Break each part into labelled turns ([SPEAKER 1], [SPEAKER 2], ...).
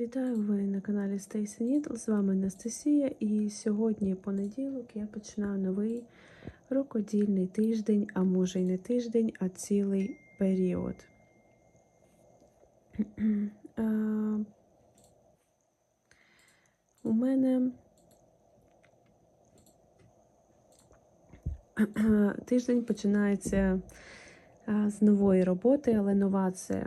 [SPEAKER 1] Вітаю ви на каналі Stacy Needle. З вами Анастасія. І сьогодні понеділок я починаю новий рукодільний тиждень, а може й не тиждень, а цілий період. У мене тиждень починається з нової роботи, але нова це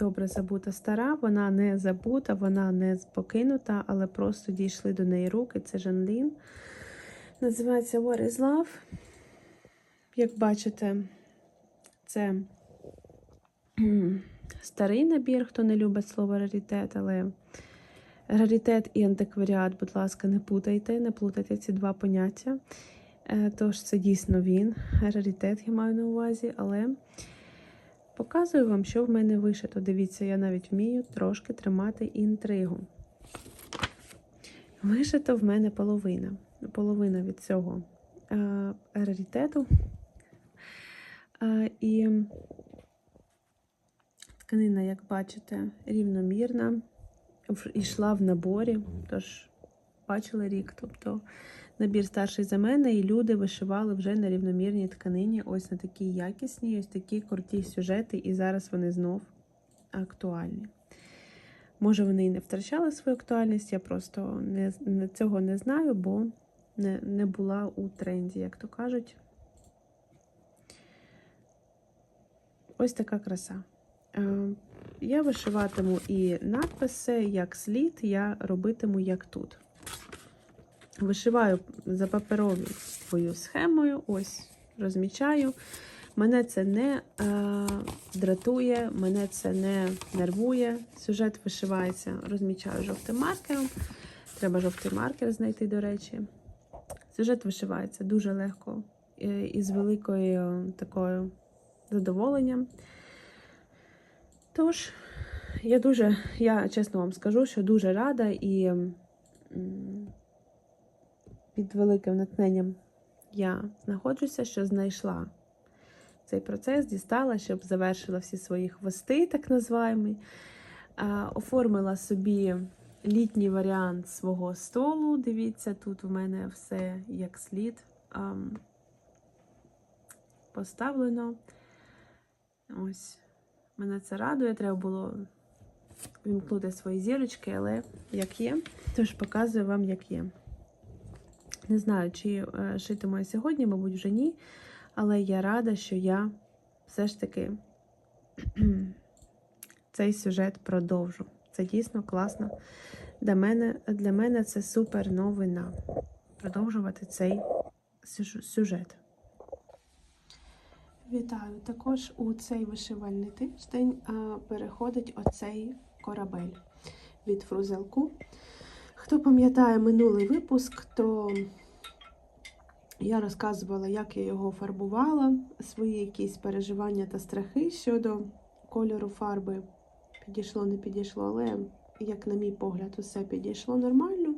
[SPEAKER 1] добре забута стара. Вона не забута, вона не покинута, але просто дійшли до неї руки. Це Жанлін. Називається What is Love. Як бачите, це старий набір, хто не любить слово раритет, але раритет і антикваріат, будь ласка, не путайте, не плутайте ці два поняття. Е, Тож це дійсно він. Раритет я маю на увазі, але показую вам, що в мене вишито. Дивіться, я навіть вмію трошки тримати інтригу. Вишито в мене половина. Половина від цього е, раритету. Е, і тканина, як бачите, рівномірна. Йшла в наборі, тож бачили рік. Тобто набір старший за мене, і люди вишивали вже на рівномірній тканині, ось на такій якісній, ось такі круті сюжети, і зараз вони знов актуальні. Може, вони і не втрачали свою актуальність, я просто не, не, цього не знаю, бо не, не була у тренді, як то кажуть. Ось така краса. Е, Я вишиватиму і надписи, як слід, я робитиму як тут. Вишиваю за паперовою схемою, ось розмічаю. Мене це не е, дратує, мене це не нервує. Сюжет вишивається, розмічаю жовтим маркером. Треба жовтий маркер знайти, до речі. Сюжет вишивається дуже легко е, і з великою такою задоволенням. Тож, я дуже, я чесно вам скажу, що дуже рада і під великим натхненням я знаходжуся, що знайшла цей процес, дістала, щоб завершила всі свої хвости, так називаємо. Оформила собі літній варіант свого столу. Дивіться, тут в мене все як слід поставлено. Ось. Мене це радує, треба було вімкнути свої зірочки, але як є, тож показую вам, як є. Не знаю, чи е, шитиму я сьогодні, мабуть, вже ні. Але я рада, що я все ж таки цей сюжет продовжу. Це дійсно класно. Для мене, для мене це супер новина. Продовжувати цей сюжет. Вітаю! Також у цей вишивальний тиждень переходить оцей корабель від фрузелку. Хто пам'ятає минулий випуск, то я розказувала, як я його фарбувала, свої якісь переживання та страхи щодо кольору фарби. Підійшло, не підійшло, але, як на мій погляд, усе підійшло нормально.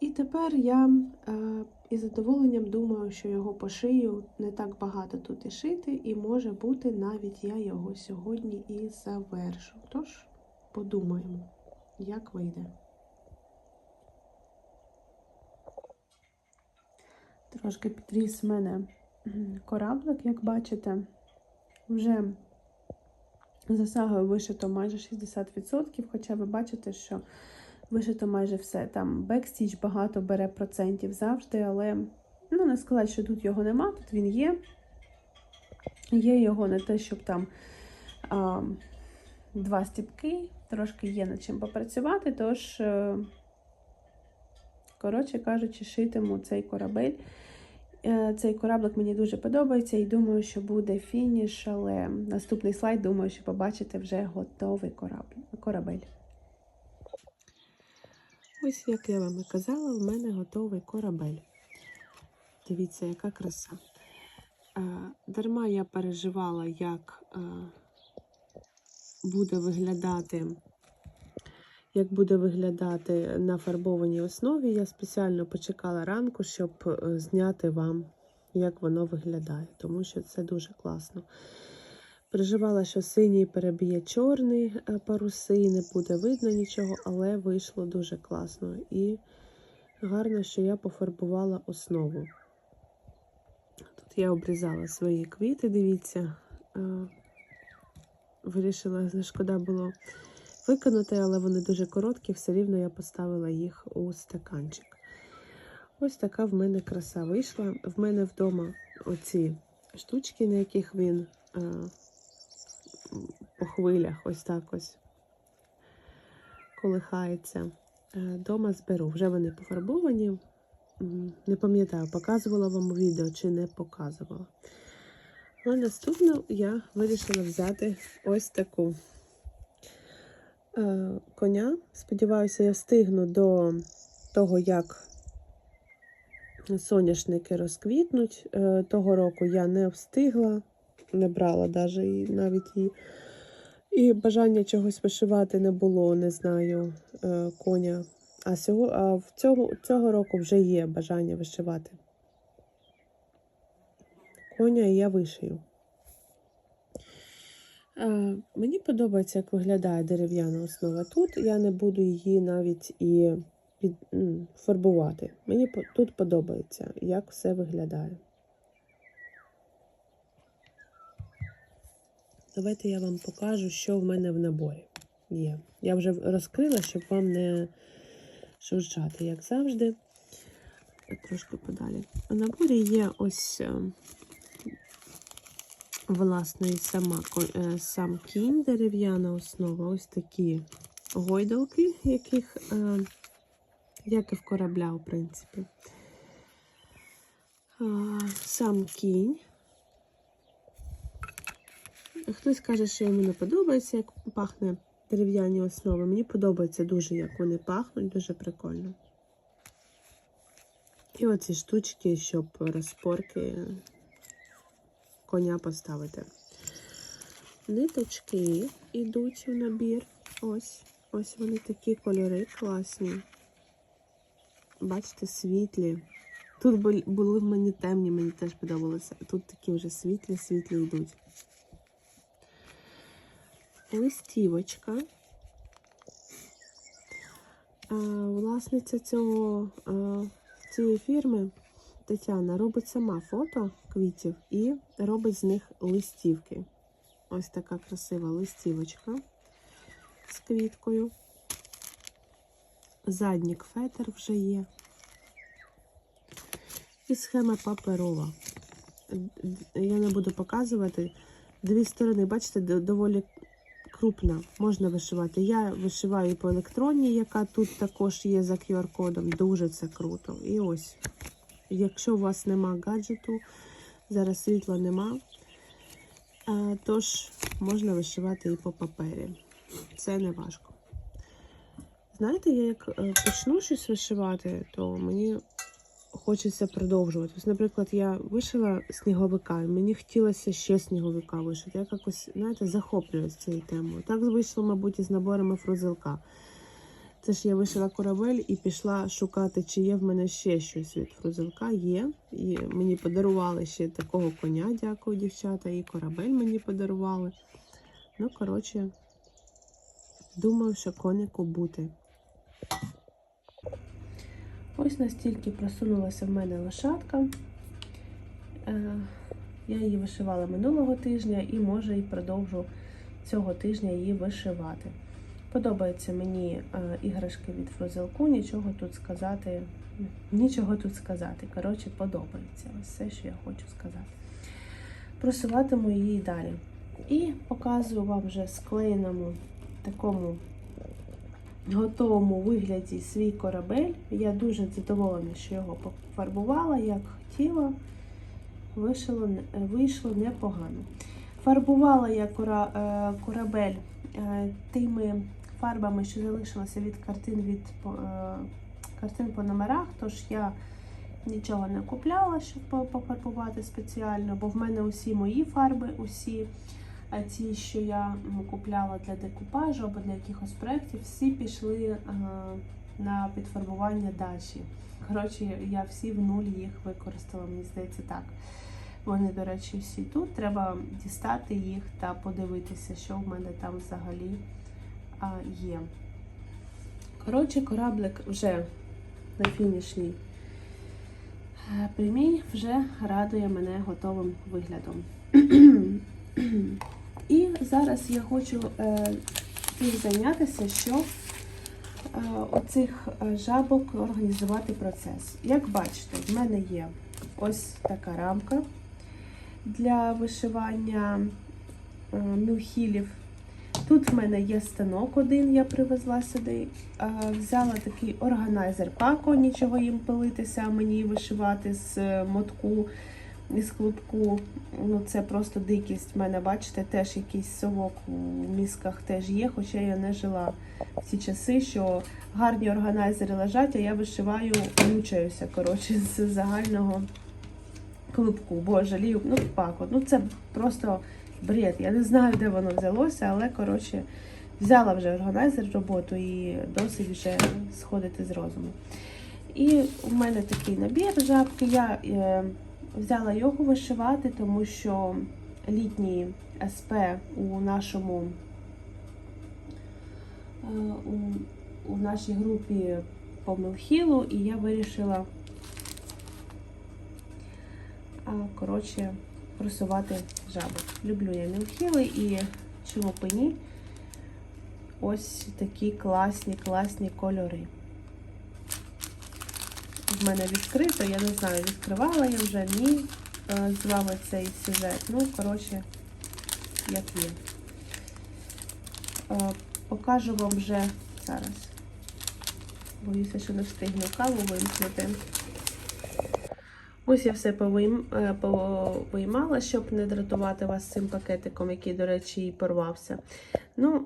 [SPEAKER 1] І тепер я е, із задоволенням думаю, що його пошию не так багато тут і шити, і може бути навіть я його сьогодні і завершу. Тож подумаємо, як вийде. Трошки підріс в мене кораблик, як бачите. Вже за сагою вишито майже 60%, хоча ви бачите, що вишито майже все. Там бекстіч багато бере процентів завжди, але ну, не сказати, що тут його нема, тут він є. Є його не те, щоб там а, два стіпки, трошки є над чим попрацювати, тож, е, коротше кажучи, шитиму цей корабель. Е, Цей кораблик мені дуже подобається і думаю, що буде фініш, але наступний слайд, думаю, що побачите вже готовий корабель. Ось, як я вам і казала, в мене готовий корабель. Дивіться, яка краса. Е, Дарма я переживала, як е, буде виглядати. Як буде виглядати на фарбованій основі, я спеціально почекала ранку, щоб е, зняти вам, як воно виглядає, тому що це дуже класно. Переживала, що синій переб'є чорний е, паруси, не буде видно нічого, але вийшло дуже класно. І гарно, що я пофарбувала основу. Тут я обрізала свої квіти, дивіться. Е, Вирішила, не шкода було виконати, але вони дуже короткі, все рівно я поставила їх у стаканчик. Ось така в мене краса вийшла. В мене вдома оці штучки, на яких він е, по хвилях, ось так ось колихається. Е, Дома зберу. Вже вони пофарбовані. Не пам'ятаю, показувала вам відео чи не показувала. Але наступно я вирішила взяти ось таку коня. Сподіваюся, я встигну до того, як соняшники розквітнуть. Е, того року я не встигла, не брала навіть і, і бажання чогось вишивати не було, не знаю, е, коня. А, сього, а в цьому, цього року вже є бажання вишивати. Коня я вишию. Е, Мені подобається, як виглядає дерев'яна основа. Тут я не буду її навіть і під, фарбувати. Мені тут подобається, як все виглядає. Давайте я вам покажу, що в мене в наборі є. Я вже розкрила, щоб вам не шуршати, як завжди. Трошки подалі. У наборі є ось власне і сама е, сам кінь, дерев'яна основа, ось такі гойдалки, яких, е, як і в корабля, в принципі. Сам кінь. Хтось каже, що йому не подобається, як пахне дерев'яні основи. Мені подобається дуже, як вони пахнуть, дуже прикольно. І оці штучки, щоб розпорки коня поставити. Ниточки йдуть у набір. Ось. Ось вони такі кольори класні. Бачите, світлі. Тут були в мені темні, мені теж подобалося. Тут такі вже світлі, світлі йдуть. Листівочка. Власниця цього, цієї фірми Тетяна робить сама фото квітів і робить з них листівки. Ось така красива листівочка з квіткою. Заднік фетр вже є. І схема паперова. Я не буду показувати. Дві сторони, бачите, доволі крупна. Можна вишивати. Я вишиваю по електронній, яка тут також є за QR-кодом. Дуже це круто. І ось, якщо у вас нема гаджету, зараз світла нема, тож можна вишивати і по папері. Це не важко. Знаєте, я як е, почну щось вишивати, то мені хочеться продовжувати. Ось, наприклад, я вишила сніговика, і мені хотілося ще сніговика вишити. Я якось, знаєте, захоплююсь цією темою. Так вийшло, мабуть, із наборами фрузилка. Це ж я вишила корабель і пішла шукати, чи є в мене ще щось від фрузилка. Є. І мені подарували ще такого коня, дякую, дівчата, і корабель мені подарували. Ну, коротше, думаю, що конику бути. Ось настільки просунулася в мене лошадка. Е, Я її вишивала минулого тижня і може і продовжу цього тижня її вишивати. Подобаються мені е, іграшки від фрузелку, нічого тут сказати, нічого тут сказати. Коротше, подобається. Все, що я хочу сказати. Просуватиму її далі. І показую вам вже склеєному такому готовому вигляді свій корабель. Я дуже задоволена, що його пофарбувала, як хотіла. Вийшло, вийшло непогано. Фарбувала я е, корабель е, тими фарбами, що залишилося від картин від е, картин по номерах, тож я нічого не купляла, щоб пофарбувати спеціально, бо в мене усі мої фарби, усі ті, що я купляла для декупажу або для якихось проєктів, всі пішли е, на підфарбування дачі. Коротше, я всі в нуль їх використала, мені здається, так. Вони, до речі, всі тут. Треба дістати їх та подивитися, що в мене там взагалі є. Коротше, кораблик вже на фінішній е, прямій вже радує мене готовим виглядом. І зараз я хочу е, тим зайнятися, що е, оцих е, жабок організувати процес. Як бачите, в мене є ось така рамка для вишивання е, мюхілів. Тут в мене є станок один, я привезла сюди. Взяла такий органайзер пако, нічого їм пилитися, мені вишивати з е, мотку із клубку. Ну, це просто дикість. В мене, бачите, теж якийсь совок у мізках теж є, хоча я не жила в ці часи, що гарні органайзери лежать, а я вишиваю, мучаюся, коротше, з загального клубку. Бо жалію, ну, пако. Ну, це просто бред. Я не знаю, де воно взялося, але коротше, взяла вже органайзер роботу і досить вже сходити з розуму. І у мене такий набір жабки. Я е, взяла його вишивати, тому що літній СП у нашому е, у, у нашій групі по Милхілу, і я вирішила коротше, просувати жабок. Люблю я мілхіли і чому б і ні. Ось такі класні, класні кольори. В мене відкрито, я не знаю, відкривала я вже ні е, з вами цей сюжет. Ну, коротше, як є. Е, Покажу вам вже зараз. Боюся, що не встигну каву вимкнути. Ось я все е, повиймала, щоб не дратувати вас цим пакетиком, який, до речі, і порвався. Ну,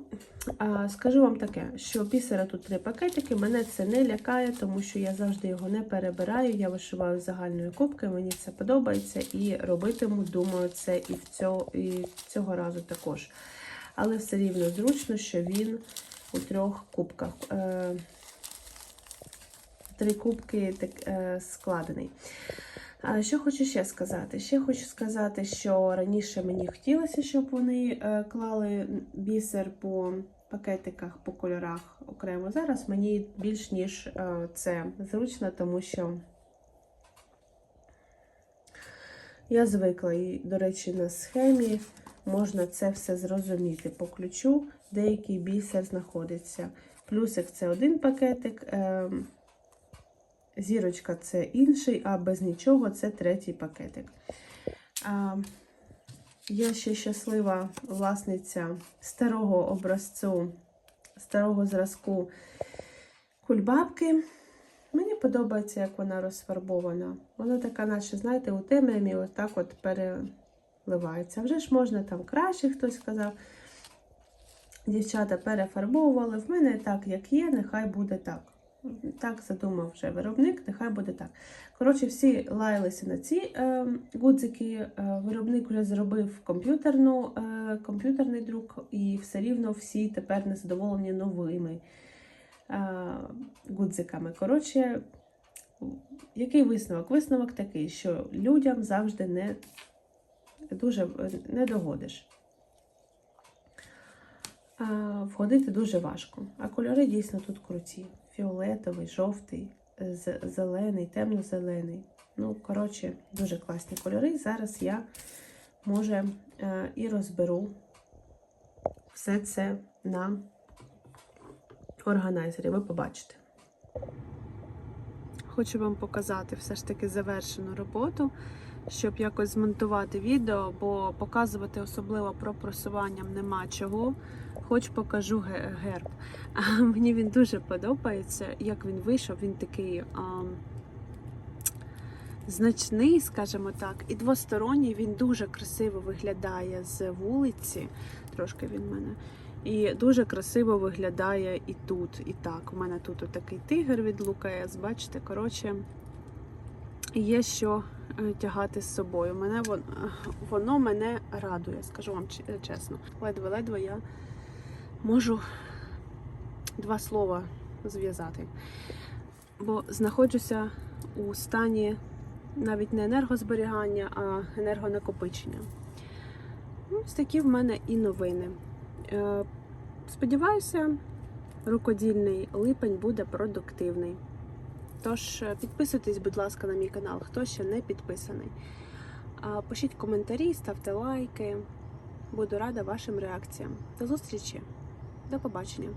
[SPEAKER 1] скажу вам таке, що бісера тут три пакетики, мене це не лякає, тому що я завжди його не перебираю. Я вишиваю з загальної кубки, мені це подобається і робитиму, думаю, це і, в цього, і цього разу також. Але все рівно зручно, що він у трьох кубках. Е, Три кубки так, е, складений. Що хочу ще сказати? Ще хочу сказати, що раніше мені хотілося, щоб вони е, клали бісер по пакетиках, по кольорах окремо. Зараз мені більш ніж е, це зручно, тому що я звикла і, до речі, на схемі можна це все зрозуміти. По ключу деякий бісер знаходиться. Плюсик це один пакетик. Зірочка це інший, а без нічого це третій пакетик. А, Я ще щаслива власниця старого образцу, старого зразку кульбабки. Мені подобається, як вона розфарбована. Вона така, наче, знаєте, у темряві отак от переливається. Вже ж можна там краще, хтось сказав. Дівчата перефарбовували. В мене так, як є, нехай буде так. Так задумав вже виробник, нехай буде так. Коротше, всі лаялися на ці е, гудзики. Е, виробник вже зробив комп'ютерну, е, комп'ютерний друк, і все рівно всі тепер незадоволені новими е, гудзиками. Коротше, який висновок? Висновок такий, що людям завжди не дуже не догодиш. Входити дуже важко. А кольори дійсно тут круті фіолетовий, жовтий, зелений, темно-зелений. Ну, коротше, дуже класні кольори. Зараз я, може, е, і розберу все це на органайзері. Ви побачите. Хочу вам показати все ж таки завершену роботу, щоб якось змонтувати відео, бо показувати особливо про просуванням нема чого. Хоч покажу герб. Мені він дуже подобається, як він вийшов. Він такий а, значний, скажімо так, і двосторонній він дуже красиво виглядає з вулиці. Трошки він мене. І дуже красиво виглядає і тут, і так. У мене тут такий тигр від Лукаєс, бачите, коротше, є що е, тягати з собою. Мене вон- воно мене радує, скажу вам чесно. Ледве-ледве я можу два слова зв'язати. Бо знаходжуся у стані навіть не енергозберігання, а енергонакопичення. Ну, Ось такі в мене і новини. Е, Сподіваюся, рукодільний липень буде продуктивний. Тож е, підписуйтесь, будь ласка, на мій канал, хто ще не підписаний. Пишіть коментарі, ставте лайки. Буду рада вашим реакціям. До зустрічі. До побачення.